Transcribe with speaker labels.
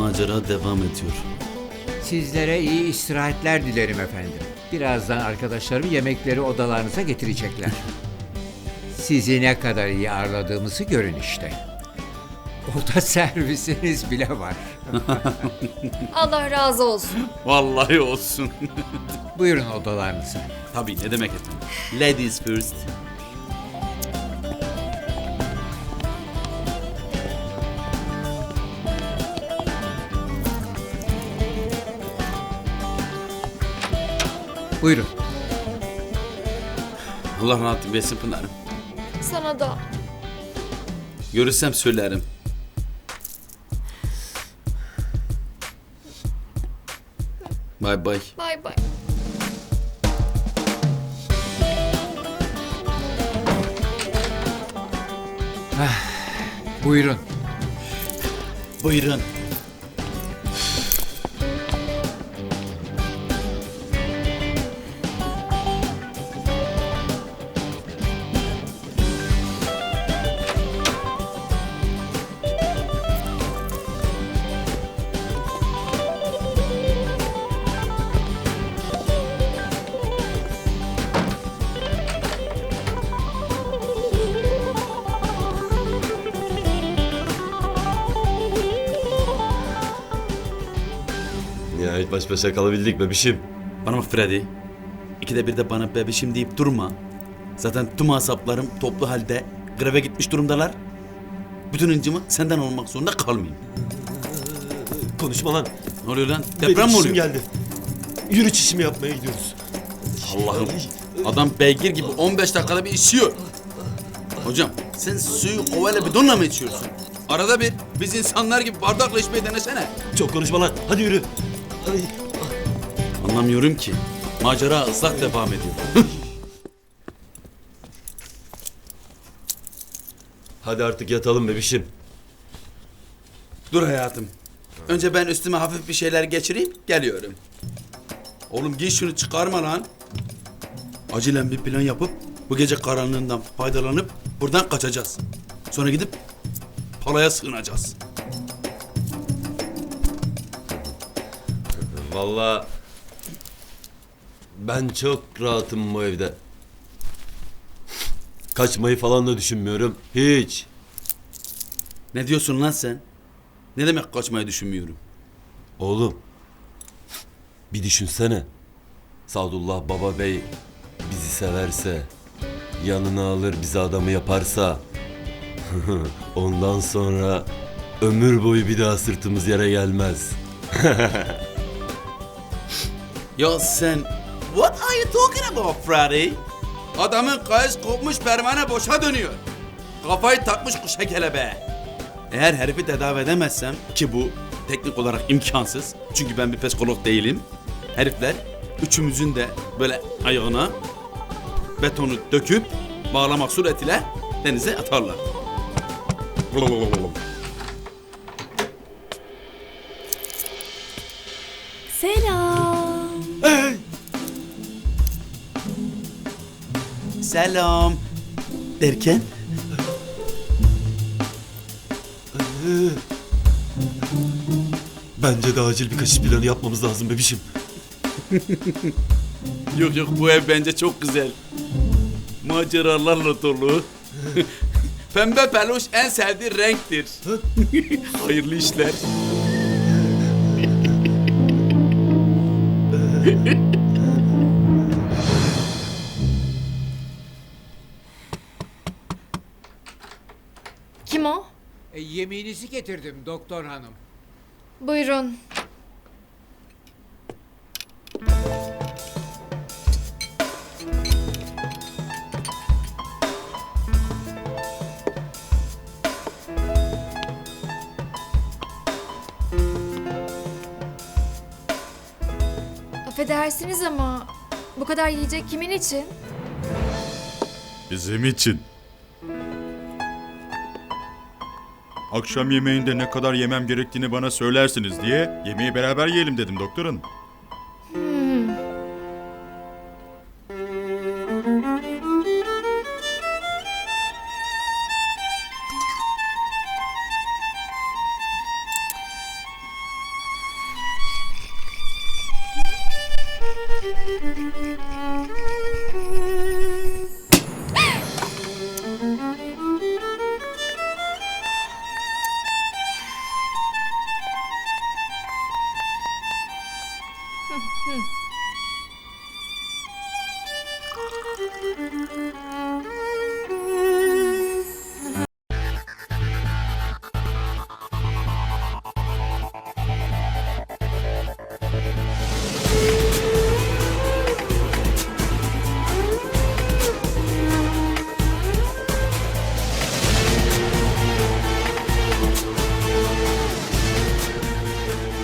Speaker 1: macera devam ediyor.
Speaker 2: Sizlere iyi istirahatler dilerim efendim. Birazdan arkadaşlarım yemekleri odalarınıza getirecekler. Sizi ne kadar iyi ağırladığımızı görün işte. Oda servisiniz bile var.
Speaker 3: Allah razı olsun.
Speaker 1: Vallahi olsun.
Speaker 2: Buyurun odalarınıza.
Speaker 1: Tabii ne demek efendim. Ladies first.
Speaker 2: Buyurun.
Speaker 1: Allah rahatlık versin Pınar'ım.
Speaker 3: Sana da.
Speaker 1: Görürsem söylerim. Bye bye.
Speaker 3: Bay bay.
Speaker 2: Buyurun.
Speaker 1: Buyurun.
Speaker 4: Nihayet baş başa kalabildik bebişim.
Speaker 1: Bana bak Freddy. İkide bir de bana bebişim deyip durma. Zaten tüm asaplarım toplu halde greve gitmiş durumdalar. Bütün incimi senden olmak zorunda kalmayayım.
Speaker 4: Konuşma lan.
Speaker 1: Ne oluyor lan? Deprem mi oluyor?
Speaker 4: geldi. Yürü çişimi yapmaya gidiyoruz.
Speaker 1: Allah'ım. Adam beygir gibi 15 dakikada bir içiyor. Hocam sen suyu kovayla bidonla mı içiyorsun? Arada bir biz insanlar gibi bardakla içmeyi denesene.
Speaker 4: Çok konuşma lan. Hadi yürü. Ay.
Speaker 1: Anlamıyorum ki. Macera ıslak devam ediyor.
Speaker 4: Hadi artık yatalım bebişim.
Speaker 1: Dur hayatım. Önce ben üstüme hafif bir şeyler geçireyim, geliyorum. Oğlum giy şunu çıkarma lan. Acilen bir plan yapıp bu gece karanlığından faydalanıp buradan kaçacağız. Sonra gidip palaya sığınacağız.
Speaker 4: Vallahi ben çok rahatım bu evde. Kaçmayı falan da düşünmüyorum. Hiç.
Speaker 1: Ne diyorsun lan sen? Ne demek kaçmayı düşünmüyorum?
Speaker 4: Oğlum. Bir düşünsene. Sadullah Baba Bey bizi severse, yanına alır bizi adamı yaparsa, ondan sonra ömür boyu bir daha sırtımız yere gelmez.
Speaker 1: Ya sen What are you talking about Freddy? Adamın kayış kopmuş pervane boşa dönüyor. Kafayı takmış kuşa kelebeğe. Eğer herifi tedavi edemezsem ki bu teknik olarak imkansız. Çünkü ben bir psikolog değilim. Herifler üçümüzün de böyle ayağına betonu döküp bağlamak suretiyle denize atarlar.
Speaker 3: Selam.
Speaker 1: Selam. Derken?
Speaker 4: Bence de acil bir kaçış planı yapmamız lazım bebişim.
Speaker 1: Yok yok bu ev bence çok güzel. Maceralarla dolu. Pembe peluş en sevdiği renktir. Hayırlı işler.
Speaker 3: Kim o?
Speaker 2: E, yemeğinizi getirdim doktor hanım.
Speaker 3: Buyurun. Affedersiniz ama bu kadar yiyecek kimin için?
Speaker 5: Bizim için. Akşam yemeğinde ne kadar yemem gerektiğini bana söylersiniz diye yemeği beraber yiyelim dedim doktor hanım. Hmm.